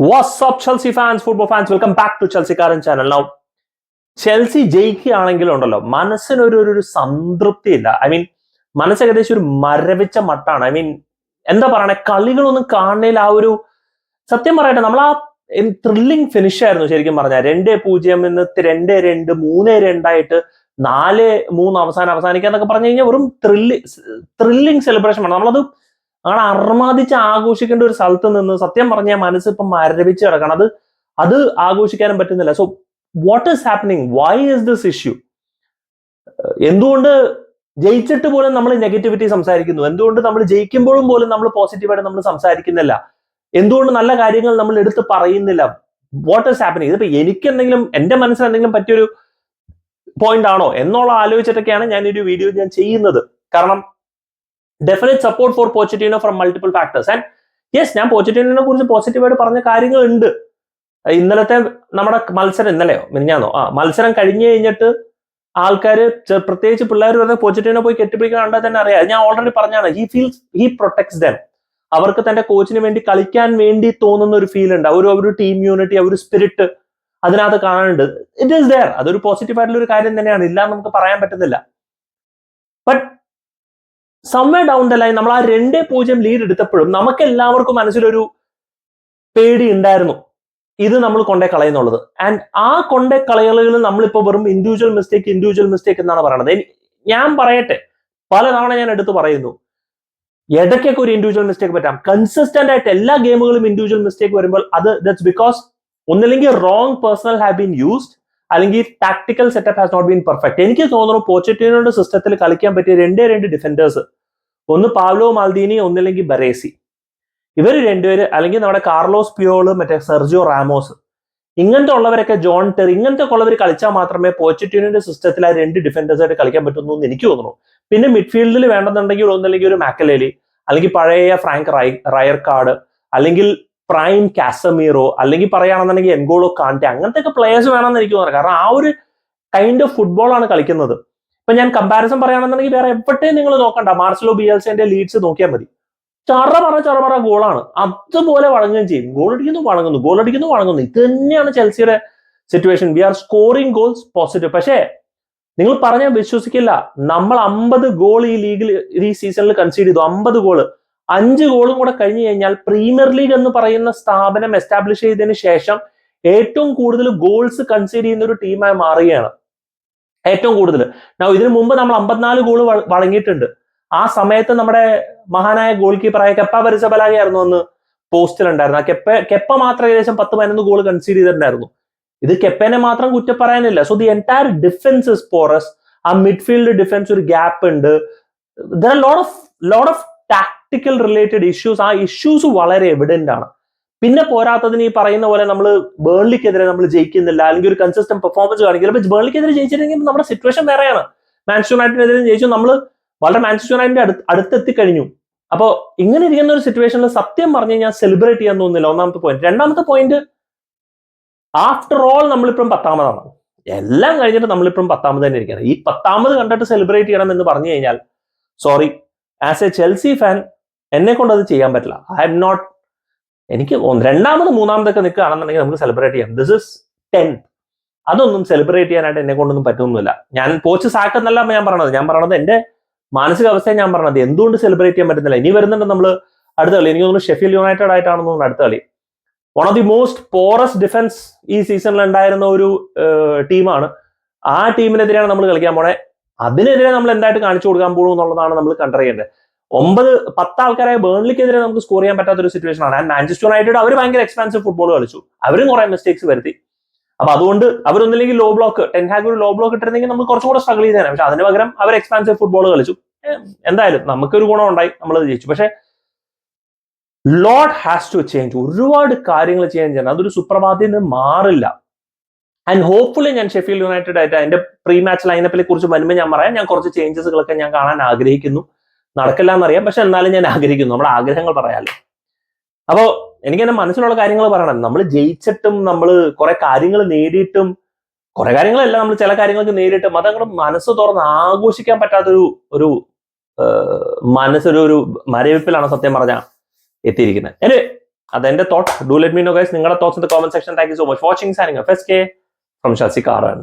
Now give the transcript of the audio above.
Chelsea fans, football fans? Welcome back to Chelsea Karen channel. Now, Chelsea ജയിക്കുകയാണെങ്കിലുണ്ടല്ലോ മനസ്സിനൊരു ഒരു ഒരു സംതൃപ്തി ഇല്ല ഐ മീൻ മനസ്സ് ഏകദേശം ഒരു മരവിച്ച മട്ടാണ്. ഐ മീൻ എന്താ പറയണേ? കളികളൊന്നും കാണുന്നതിൽ ആ ഒരു സത്യം പറയട്ടെ നമ്മൾ ആ ത്രില്ലിംഗ് ഫിനിഷ് ആയിരുന്നു ശരിക്കും പറഞ്ഞാൽ. രണ്ട് പൂജ്യം എന്ന് രണ്ട് രണ്ട് മൂന്ന് രണ്ടായിട്ട് നാല് മൂന്ന് അവസാനം അവസാനിക്കുക എന്നൊക്കെ പറഞ്ഞു കഴിഞ്ഞാൽ വെറും ത്രില്ലി ത്രില്ലിംഗ് സെലിബ്രേഷൻ ആണ്. നമ്മളത് അങ്ങനെ അർമാദിച്ച് ആഘോഷിക്കേണ്ട ഒരു സ്ഥലത്ത് നിന്ന് സത്യം പറഞ്ഞാൽ മനസ്സ് ഇപ്പം മരവിച്ച് കിടക്കണം. അത് അത് ആഘോഷിക്കാനും പറ്റുന്നില്ല. So what is happening why is this issue എന്തുകൊണ്ട് ജയിച്ചിട്ട് പോലും നമ്മൾ നെഗറ്റിവിറ്റി സംസാരിക്കുന്നു? എന്തുകൊണ്ട് നമ്മൾ ജയിക്കുമ്പോഴും പോലും നമ്മൾ പോസിറ്റീവായിട്ട് നമ്മൾ സംസാരിക്കുന്നില്ല? എന്തുകൊണ്ട് നല്ല കാര്യങ്ങൾ നമ്മൾ എടുത്ത് പറയുന്നില്ല? വാട്ട് ഈസ് ഹാപ്പനിങ് ഇതിപ്പോ എനിക്ക് എന്തെങ്കിലും എന്റെ മനസ്സിൽ എന്തെങ്കിലും പറ്റിയൊരു പോയിന്റ് ആണോ? എന്നുള്ള ആലോചിച്ചിട്ടൊക്കെയാണ് ഞാൻ ഒരു വീഡിയോ ഞാൻ ചെയ്യുന്നത്. കാരണം definite support for പോസിറ്റീവിനോ from multiple factors and yes ഞാൻ പോസിറ്റീവിനെ കുറിച്ച് പോസിറ്റീവായിട്ട് പറഞ്ഞ കാര്യങ്ങളുണ്ട്. ഇന്നലത്തെ നമ്മുടെ മത്സരം ഇന്നലെയോ? മിനിഞ്ഞാന്നോ? ആ മത്സരം കഴിഞ്ഞു കഴിഞ്ഞിട്ട് ആൾക്കാർ പ്രത്യേകിച്ച് പിള്ളേർ വരുന്ന പോസിറ്റീവിനെ പോയി കെട്ടിപ്പിടിക്കാൻ കണ്ടാൽ തന്നെ അറിയാം. ഞാൻ ഓൾറെഡി പറഞ്ഞാണ് he feels he protects them അവർക്ക് തന്റെ കോച്ചിന് വേണ്ടി കളിക്കാൻ വേണ്ടി തോന്നുന്ന ഒരു ഫീൽ ഉണ്ട്. ഒരു ഒരു ടീം യൂണിറ്റി ഒരു സ്പിരിറ്റ് അതിനകത്ത് കാണാനുണ്ട്. ഇറ്റ് ഈസ് ദയർ അതൊരു പോസിറ്റീവ് ആയിട്ടുള്ള ഒരു കാര്യം തന്നെയാണ്. ഇല്ല എന്ന് നമുക്ക് പറയാൻ പറ്റുന്നില്ല. But somewhere down the line നമ്മൾ ആ രണ്ടേ പൂജ്യം ലീഡ് എടുത്തപ്പോഴും നമുക്ക് എല്ലാവർക്കും മനസ്സിലൊരു പേടി ഉണ്ടായിരുന്നു. ഇത് നമ്മൾ കൊണ്ടേ കളയുന്നുള്ളത്. ആൻഡ് ആ കൊണ്ടേ കളയലുകൾ നമ്മളിപ്പോ വെറും ഇൻഡിവിജ്വൽ മിസ്റ്റേക്ക് ഇൻഡിവിജ്വൽ മിസ്റ്റേക്ക് എന്നാണ് പറയുന്നത് ഞാൻ പറയട്ടെ. പല തവണ ഞാൻ എടുത്ത് പറയുന്നു. ഇടയ്ക്കൊക്കെ ഒരു ഇൻഡിവിജ്വൽ മിസ്റ്റേക്ക് പറ്റാം. കൺസിസ്റ്റന്റ് ആയിട്ട് എല്ലാ ഗെയിമുകളും ഇൻഡിവിജ്വൽ മിസ്റ്റേക്ക് വരുമ്പോൾ അത് ദറ്റ്സ് ബിക്കോസ് ഒന്നില്ലെങ്കിൽ wrong personnel have been used അല്ലെങ്കിൽ tactical setup has not been perfect എനിക്ക് തോന്നുന്നു പോച്ചറ്റിനോട് സിസ്റ്റത്തിൽ കളിക്കാൻ പറ്റിയ രണ്ടേ രണ്ട് ഡിഫൻഡേഴ്സ് ഒന്ന് പാവ്ലോ മാൽദീനി ഒന്നില്ലെങ്കിൽ ബറേസി ഇവർ രണ്ടുപേര് അല്ലെങ്കിൽ നമ്മുടെ കാർലോസ് പിയോൾ മറ്റേ സെർജിയോ റാമോസ്. ഇങ്ങനത്തെ ഉള്ളവരൊക്കെ ജോൺ ടെറി ഇങ്ങനത്തെ ഉള്ളവർ കളിച്ചാൽ മാത്രമേ പോച്ചറ്റിനോയുടെ സിസ്റ്റത്തിൽ ആ രണ്ട് ഡിഫൻഡേഴ്സ് ആയിട്ട് കളിക്കാൻ പറ്റുന്നു എന്ന് എനിക്ക് തോന്നുന്നു. പിന്നെ മിഡ്ഫീൽഡിൽ വേണമെന്നുണ്ടെങ്കിൽ ഒന്നല്ലെങ്കിൽ ഒരു മാക്കലേലി അല്ലെങ്കിൽ പഴയ ഫ്രാങ്ക് റൈ റയർ കാർഡ് അല്ലെങ്കിൽ പ്രൈം കാസമീറോ അല്ലെങ്കിൽ പറയുകയാണെന്നുണ്ടെങ്കിൽ എൻഗോളോ കാണ്ടെ അങ്ങനത്തെ പ്ലേയേഴ്സ് വേണമെന്ന് എനിക്ക് തോന്നുന്നത് കാരണം ആ ഒരു കൈൻഡ് ഓഫ് ഫുട്ബോളാണ് കളിക്കുന്നത്. ഇപ്പൊ ഞാൻ കമ്പാരിസൺ പറയുകയാണെന്നുണ്ടെങ്കിൽ വേറെ എവിടെയും നിങ്ങൾ നോക്കണ്ട. മാർസലോ ബിയൽസിന്റെ ലീഡ്സ് നോക്കിയാൽ മതി. ചറ പറ ചറ പറ ഗോളാണ് അതുപോലെ വഴങ്ങുകയും ചെയ്യും. ഗോൾ അടിക്കുന്നു വഴങ്ങുന്നു. ഗോൾ അടിക്കുന്നു വഴങ്ങുന്നു. ഇത് തന്നെയാണ് ചെൽസിയുടെ situation we are scoring goals positive പക്ഷേ നിങ്ങൾ പറഞ്ഞാൽ വിശ്വസിക്കില്ല. നമ്മൾ അമ്പത് ഗോൾ ഈ ലീഗിൽ ഈ സീസണിൽ കൺസീഡ് ചെയ്തു. അമ്പത് ഗോൾ അഞ്ച് ഗോളും കൂടെ കഴിഞ്ഞു കഴിഞ്ഞാൽ പ്രീമിയർ ലീഗ് എന്ന് പറയുന്ന സ്ഥാപനം എസ്റ്റാബ്ലിഷ് ചെയ്തതിന് ശേഷം ഏറ്റവും കൂടുതൽ ഗോൾസ് കൺസീഡ് ചെയ്യുന്ന ഒരു ടീമായി മാറുകയാണ്. ഏറ്റവും കൂടുതൽ. ഇതിനു മുമ്പ് നമ്മൾ അമ്പത്തിനാല് ഗോൾ വഴങ്ങിയിട്ടുണ്ട്. ആ സമയത്ത് നമ്മുടെ മഹാനായ ഗോൾ കീപ്പറായ കെപ്പ പരിസബലാഗയായിരുന്നു അന്ന് പോസ്റ്റിലുണ്ടായിരുന്നു ആ കെപ്പ കെപ്പ മാത്രം ഏകദേശം പത്ത് പതിനൊന്ന് ഗോൾ കൺസീഡ് ചെയ്തിട്ടുണ്ടായിരുന്നു. ഇത് കെപ്പനെ മാത്രം കുറ്റം പറയാനില്ല. So the entire defence is porous ആ മിഡ്ഫീൽഡ് ഡിഫൻസ് ഒരു ഗ്യാപ്പ് ഉണ്ട്. There lot of load of tactical related issues ആ ഇഷ്യൂസ് വളരെ എവിഡന്റ് ആണ്. പിന്നെ പോരാത്തതിന് ഈ പറയുന്ന പോലെ നമ്മൾ ബേൺലിക്കെതിരെ നമ്മൾ ജയിക്കുന്നില്ല അല്ലെങ്കിൽ ഒരു കൺസിസ്റ്റന്റ് പെർഫോമൻസ് കാണിക്കില്ല. അപ്പൊ ബേൺലിക്കെതിരെ ജയിച്ചിട്ടുണ്ടെങ്കിൽ നമ്മുടെ സിറ്റുവേഷൻ വേറെയാണ്. യുണൈറ്റഡ് യുണൈറ്റഡിനെതിരെ ജയിച്ചു നമ്മൾ വളരെ മാൻസ്റ്റർ യുണൈറ്റഡിന്റെ അടുത്ത് അടുത്തെത്തി കഴിഞ്ഞു അപ്പോൾ ഇങ്ങനെ ഇരിക്കുന്ന ഒരു സിറ്റുവേഷനിൽ സത്യം പറഞ്ഞു ഞാൻ സെലിബ്രേറ്റ് ചെയ്യാൻ തോന്നുന്നില്ല. ഒന്നാമത്തെ പോയിന്റ് രണ്ടാമത്തെ പോയിന്റ് ആഫ്റ്റർ ഓൾ നമ്മളിപ്പം പത്താമതാണ്. എല്ലാം കഴിഞ്ഞിട്ട് നമ്മളിപ്പം പത്താമത് തന്നെ ഇരിക്കുകയാണ്. ഈ പത്താമത് കണ്ടിട്ട് സെലിബ്രേറ്റ് ചെയ്യണം എന്ന് പറഞ്ഞു കഴിഞ്ഞാൽ sorry as a Chelsea fan എന്നെ കൊണ്ട് അത് ചെയ്യാൻ പറ്റില്ല. ഐ എം നോട്ട് എനിക്ക് രണ്ടാമത് മൂന്നാമതൊക്കെ നിൽക്കുകയാണെന്നുണ്ടെങ്കിൽ നമുക്ക് സെലിബ്രേറ്റ് ചെയ്യാം. ദിസ് ഇസ് ടെൻ അതൊന്നും സെലിബ്രേറ്റ് ചെയ്യാനായിട്ട് എന്നെ കൊണ്ടൊന്നും പറ്റുന്നില്ല ഞാൻ പോച്ച് സാക്കെന്നല്ല ഞാൻ പറയണത്. ഞാൻ പറയണത് എന്റെ മാനസികാവസ്ഥയെ ഞാൻ പറഞ്ഞത് എന്തുകൊണ്ട് സെലിബ്രേറ്റ് ചെയ്യാൻ പറ്റുന്നില്ല? ഇനി വരുന്നുണ്ട് നമ്മൾ അടുത്ത കളി. എനിക്ക് തോന്നുന്നു ഷെഫീൽ യുണൈറ്റഡ് ആയിട്ടാണെന്ന് തോന്നുന്നു അടുത്ത കളി. One of the most porous defence ഈ സീസണിൽ ഉണ്ടായിരുന്ന ഒരു ടീമാണ്. ആ ടീമിനെതിരെയാണ് നമ്മൾ കളിക്കാൻ പോണേ. അതിനെതിരെ നമ്മൾ എന്തായിട്ട് കാണിച്ചു കൊടുക്കാൻ പോകും എന്നുള്ളതാണ് നമ്മൾ കണ്ടറിയേണ്ടത്. ഒമ്പത് പത്ത് ആൾക്കാരായ ബേൺലിക്കെതിരെ നമുക്ക് സ്കോർ ചെയ്യാൻ പറ്റാത്ത ഒരു സിറ്റുവേഷൻ ആണ്. ആൻഡ് മാഞ്ചസ്റ്റർ യുണൈറ്റഡ് അവർ ഭയങ്കര എക്സ്പാൻസീവ് ഫുട്ബോൾ കളിച്ചു. അവരും കുറെ മിസ്റ്റേക്സ് വരുത്തി. അപ്പൊ അതുകൊണ്ട് അവരൊന്നില്ലെങ്കിൽ ലോ ബ്ലോക്ക് ടെൻഹാഗ് ഒരു ലോ ബ്ലോക്ക് ഇട്ടിരുന്നെങ്കിൽ നമ്മൾ കുറച്ചുകൂടെ സ്ട്രഗിൾ ചെയ്തേനെ. പക്ഷെ അതിന് പകരം അവർ എക്സ്പാൻസീവ് ഫുട്ബോൾ കളിച്ചു. എന്തായാലും നമുക്കൊരു ഗുണം ഉണ്ടായി നമ്മൾ ജയിച്ചു. പക്ഷെ ലോഡ് ഹാസ് ടു ചേഞ്ച് ഒരുപാട് കാര്യങ്ങൾ ചേഞ്ച് ചെയ്യണം. അതൊരു സുപ്രഭാതത്തിൽ നിന്ന് മാറില്ല. ആൻഡ് ഹോപ്പ്ഫുള്ളി ഞാൻ ഷെഫീൽഡ് യുണൈറ്റഡ് ആയിട്ട് അതിന്റെ പ്രീ മാച്ച് ലൈനപ്പിനെ കുറിച്ച് വരുമ്പോൾ ഞാൻ പറയാം. ഞാൻ കുറച്ച് ചേഞ്ചസുകളൊക്കെ ഞാൻ കാണാൻ ആഗ്രഹിക്കുന്നു. നടക്കില്ല എന്നറിയാം പക്ഷെ എന്നാലും ഞാൻ ആഗ്രഹിക്കുന്നു. നമ്മുടെ ആഗ്രഹങ്ങൾ പറയാമല്ലോ അപ്പോ എനിക്ക് എന്റെ മനസ്സിലുള്ള കാര്യങ്ങൾ പറയണം. നമ്മൾ ജയിച്ചിട്ടും നമ്മൾ കുറെ കാര്യങ്ങൾ നേടിയിട്ടും കുറെ കാര്യങ്ങളല്ല നമ്മൾ ചില കാര്യങ്ങൾക്ക് നേരിട്ടും അതങ്ങോട്ട് മനസ്സ് തുറന്ന് ആഘോഷിക്കാൻ പറ്റാത്തൊരു ഒരു മനസ്സൊരു ഒരു മരവിപ്പിലാണ് സത്യം പറഞ്ഞ എത്തിയിരിക്കുന്നത്. അതെന്റെ thought do let me know guys നിങ്ങളുടെ thoughts in comment section thank you so much watching സാനിങ് ഫെസ്റ്റ് കെ ഫ്രം ഷസികാരൻ